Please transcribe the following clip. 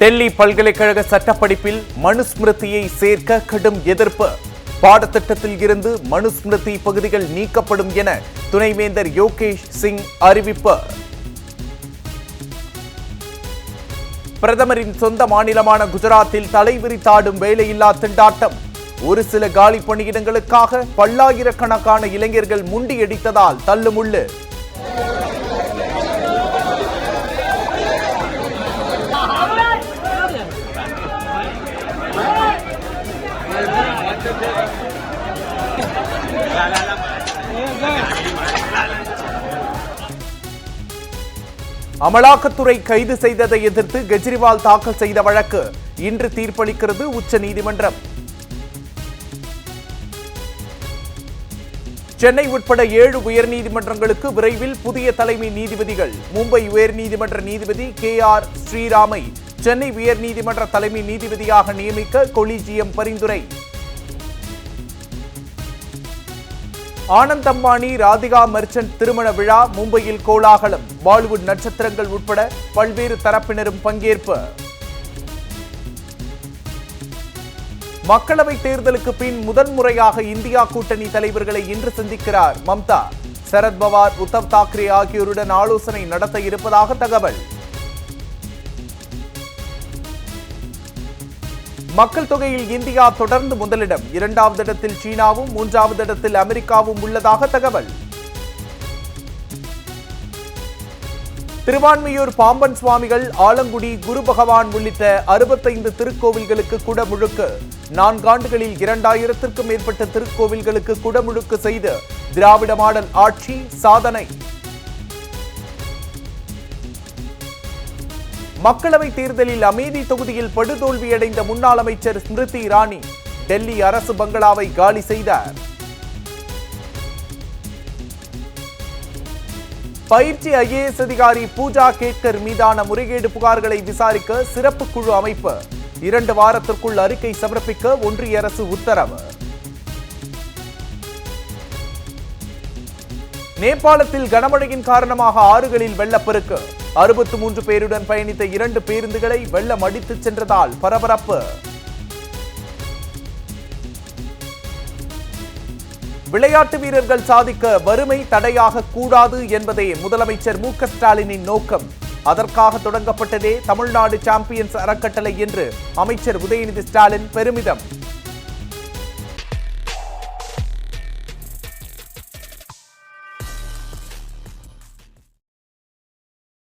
டெல்லி பல்கலைக்கழக சட்டப்படிப்பில் மனுஸ்மிருதியை சேர்க்க கடும் எதிர்ப்பு. பாடத்திட்டத்தில் இருந்து மனுஸ்மிருதி பகுதிகள் நீக்கப்படும் என துணைவேந்தர் யோகேஷ் சிங் அறிவிப்பு. பிரதமரின் சொந்த மாநிலமான குஜராத்தில் தலைவிரித்தாடும் வேலையில்லா திண்டாட்டம். ஒரு சில காலி பணியிடங்களுக்காக பல்லாயிரக்கணக்கான இளைஞர்கள் முண்டியடித்ததால் தள்ளுமுள்ளு. அமலாக்கத்துறை கைது செய்ததை எதிர்த்து கெஜ்ரிவால் தாக்கல் செய்த வழக்கு இன்று தீர்ப்பளிக்கிறது உச்சநீதிமன்றம். சென்னை உட்பட ஏழு உயர்நீதிமன்றங்களுக்கு விரைவில் புதிய தலைமை நீதிபதிகள். மும்பை உயர்நீதிமன்ற நீதிபதி கே ஆர் ஸ்ரீராமை சென்னை உயர்நீதிமன்ற தலைமை நீதிபதியாக நியமிக்க கொலிஜியம் பரிந்துரை. ஆனந்த் அம்பானி ராதிகா மர்ச்சன்ட் திருமண விழா மும்பையில் கோலாகலம். பாலிவுட் நட்சத்திரங்கள் உட்பட பல்வேறு தரப்பினரும் பங்கேற்பு. மக்களவை தேர்தலுக்கு பின் முதன்முறையாக இந்தியா கூட்டணி தலைவர்களை இன்று சந்திக்கிறார் மம்தா. சரத்பவார் உத்தவ் தாக்கரே ஆகியோருடன் ஆலோசனை நடத்த இருப்பதாக தகவல். மக்கள் தொகையில் இந்தியா தொடர்ந்து முதலிடம். இரண்டாவது இடத்தில் சீனாவும் மூன்றாவது இடத்தில் அமெரிக்காவும் உள்ளதாக தகவல். திருவான்மையூர் பாம்பன் சுவாமிகள் ஆலங்குடி குரு பகவான் உள்ளிட்ட அறுபத்தைந்து திருக்கோவில்களுக்கு குடமுழுக்கு. நான்காண்டுகளில் இரண்டாயிரத்திற்கும் மேற்பட்ட திருக்கோவில்களுக்கு குடமுழுக்கு செய்து திராவிட மாடல் ஆட்சி சாதனை. மக்களவை தேர்தலில் அமேதி தொகுதியில் படுதோல்வியடைந்த முன்னாள் அமைச்சர் ஸ்மிருதி இரானி டெல்லி அரசு பங்களாவை காலி செய்தார். பயிற்சி ஐஏஎஸ் அதிகாரி பூஜா கேட்கர் மீதான முறைகேடு புகார்களை விசாரிக்க சிறப்பு குழு அமைப்பு. இரண்டு வாரத்திற்குள் அறிக்கை சமர்ப்பிக்க ஒன்றிய அரசு உத்தரவு. நேபாளத்தில் கனமழையின் காரணமாக ஆறுகளில் வெள்ளப்பெருக்கு. அறுபத்து மூன்று பேருடன் பயணித்த இரண்டு பேருந்துகளை வெள்ளம் அடித்துச் சென்றதால் பரபரப்பு. விளையாட்டு வீரர்கள் சாதிக்க வறுமை தடையாக கூடாது என்பதே முதலமைச்சர் மு ஸ்டாலினின் நோக்கம். அதற்காக தொடங்கப்பட்டதே தமிழ்நாடு சாம்பியன்ஸ் அறக்கட்டளை என்று அமைச்சர் உதயநிதி ஸ்டாலின் பெருமிதம்.